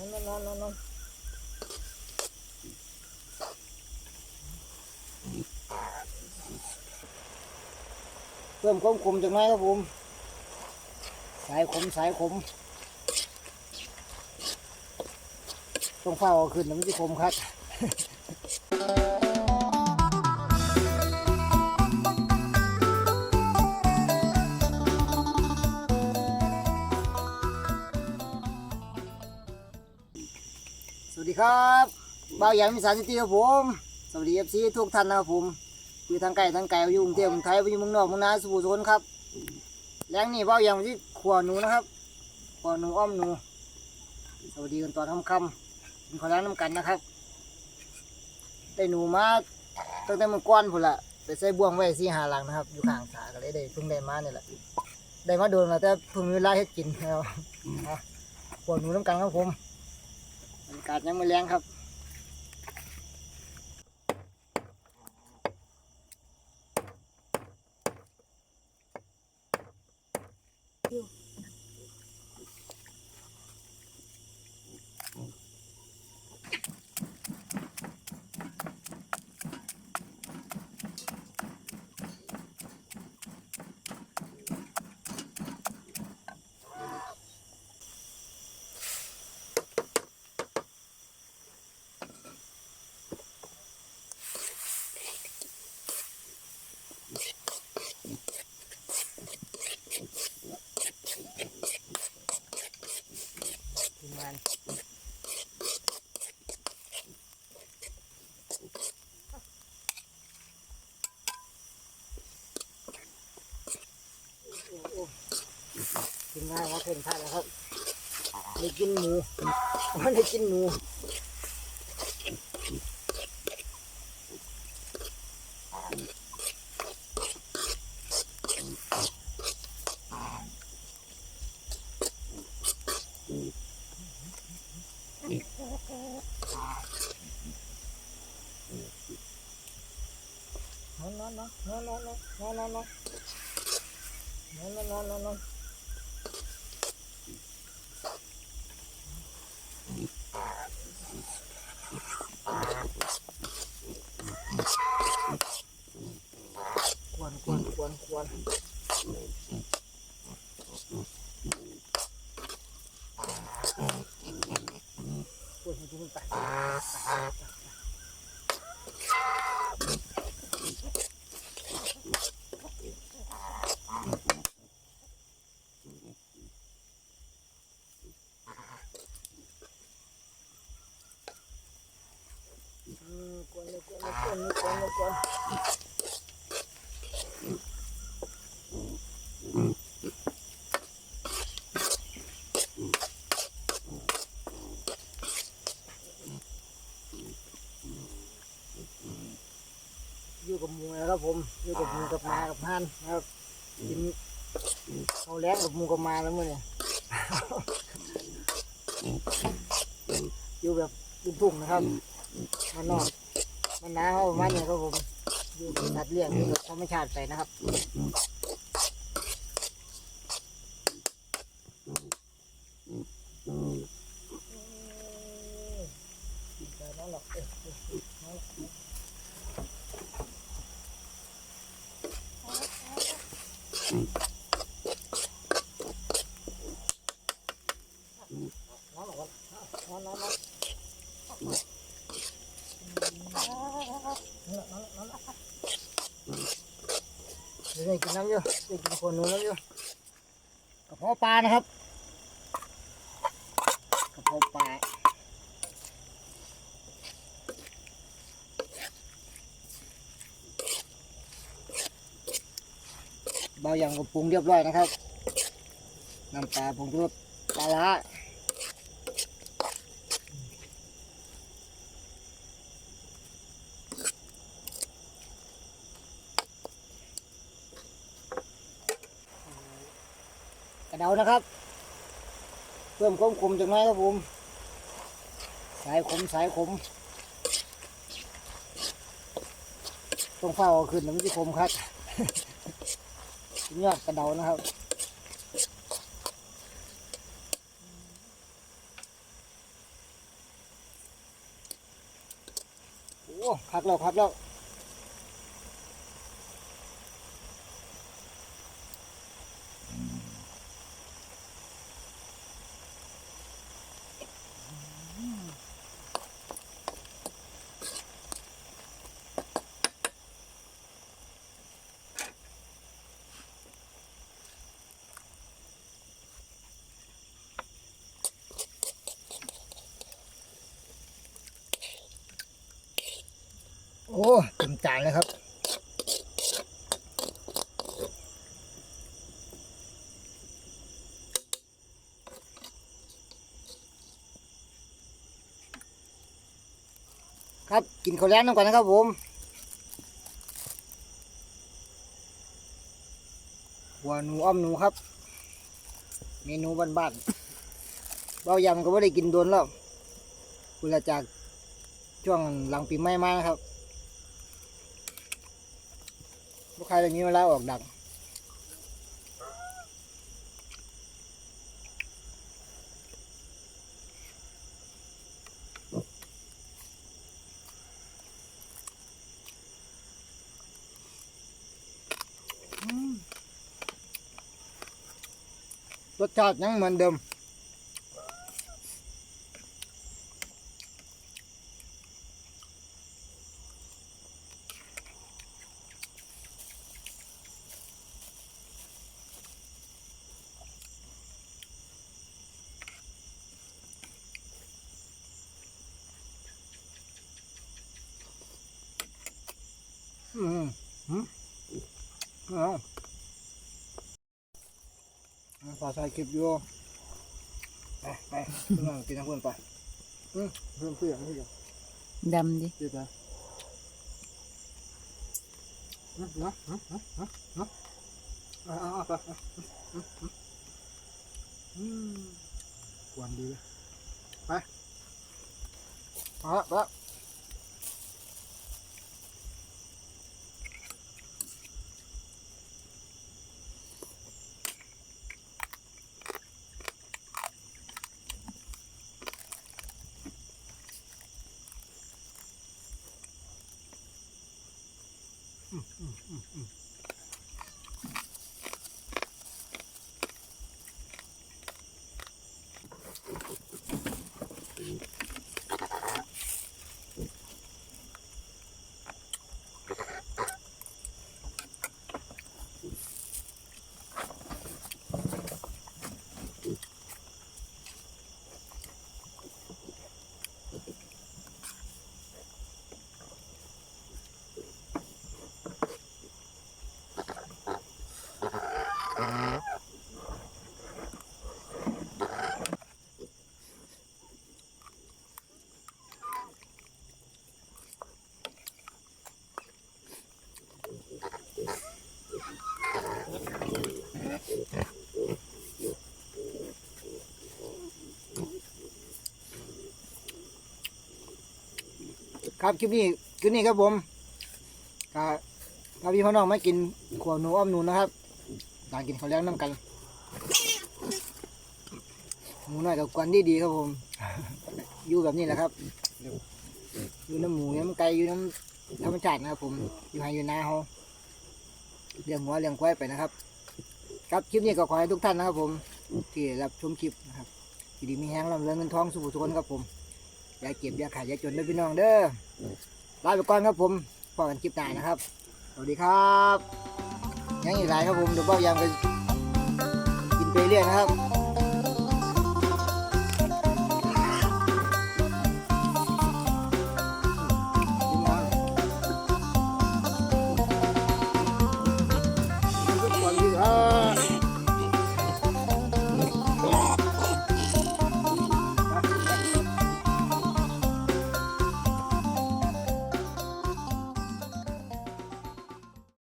นอนนอนนอนเพิ่มความคมจากไหนครับผม สายขมสายขมต้องเฝ้าเอาขึ้นนะมันจะคมครับ ดีครับบ่าวใหญ่มีสารสิตีครับผม สวัสดีเอฟซีทุกท่านนะครับผมอยู่ทางไกลทางไกลอยู่กรุงเทพกรุงไทยอยู่เมืองนอกเมืองนาสุโขทัยครับแรงนี่บ่าวใหญ่ที่ขวหนูนะครับขวหนูอ้อมหนู สวัสดีกันตอนค่ำๆกินข้าวแล้งน้ำกันนะครับได้หนูมาตั้งแต่มื่อก่อนพุ่นละไปใส่บ่วงไว้สี่หาหลังนะครับ อยู่ข้างสาก็เลยได้เพิ่งได้มาเนี่ยแหละได้มาโดนแล้วแต่เพิ่งมีเวลาเฮ็ดกินแล้วอะขวหนูน้ำกันครับผม บรรยากาศยังไม่แรงครับ ทีมงาน ทีมงานว่าเพ่นพลาดแล้วครับได้กินหมูมันได้กินหมูนอนนอนนอนนอนนอนนอนนอนนอนนอนนอน Kuala, kuala, kuala. อยู่กับหมูนะครับผมอยู่กับหมูกับมากับห่านนะครับกินเขาแล้งกับหมูกับมาแล้วมั้งเนี่ยอยู่แบบทุ่งๆนะครับมันนอกมันหนาวประมันเนี่ยครับผมอยู่กับสัตว์เลี้ยงอยู่กับธรรมชาติไปนะครับแต่นั่นหรอกเอ้ยเอ้ยเอ้ยนั่นหรอกนั่นหรอกนั่นนั่นนั่น เดี๋ยวได้กิ น้ำอยู่ได้กินคนนูน้ำอยู่กระเพาะปลานะครับกระเพาะปลาเบาอย่างกับปรุงเรียบร้อยนะครับน้ำปลาผงชูรสปลาร้าระ เดานะครับ เพิ่มความขมจังไรอครับผม สายขมสายขมตรงเฝ้าขึ้นมันจะคมครับยอดกระเดานะครับโอ้พักแล้วพักแล้ว อ้เต็มจานเลยครับ ครับกินข้าวแล้งน้ำก่อนนะครับผมหัวหนูอ้อมหนูครับ เมนูบ้านๆเบายำก็ไม่ได้กินโดนแล้วกุละจากช่วงหลังปีใหม่มานะครับ ลูกค้าจะมีเวลาออกดังรสชาติยังเหมือนเดิม อืมอืมเอาเอาพอใส่คลิปอยู่ไปไปพี่น้องกินน้ำเพื่อนไปอืมเพื่อนเพื่อนเพื่อนดำดิเพื่อนไปอืมเนาะอืมอืมอืมเนาะเอาเอาเอาไปเอาอืมอืมอืมกวนดีเลยไปเอาละ ไปล ครับคลิปนี้คลิปนี้ครับผมก็พาพี่พ่อน้องมากินขวหนูอ้อมหนูนะครับ ต่างกินข้าวแล้งน้ำกันหมูน้อยกับกวนดีดีครับผม อยู่แบบนี้แหละครับ อยู่น้ำหมูน้ำไก่อยู่น้ำธรรมชาตินะครับ ผม อยู่ให้อยู่นาเขาเลี้ยงหัวเลี้ยงควายไปนะครับ ครับคลิปนี้ก็ขอให้ทุกท่านนะครับ ผมที่รับชมคลิปนะครับที่ดีมีแห้งลำเรืองเงินทองสุขสุขนครับผมอย่าเก็บอย่าขายอย่าจนเด้อพี่น้องเด้อลาไปก่อนครับผมพอกันคลิปหน้านะครับ สวัสดีครับ ยังอีกหลายครับผมเดี๋ยวเบ้ายามกันกินไปเรื่อยนะครับ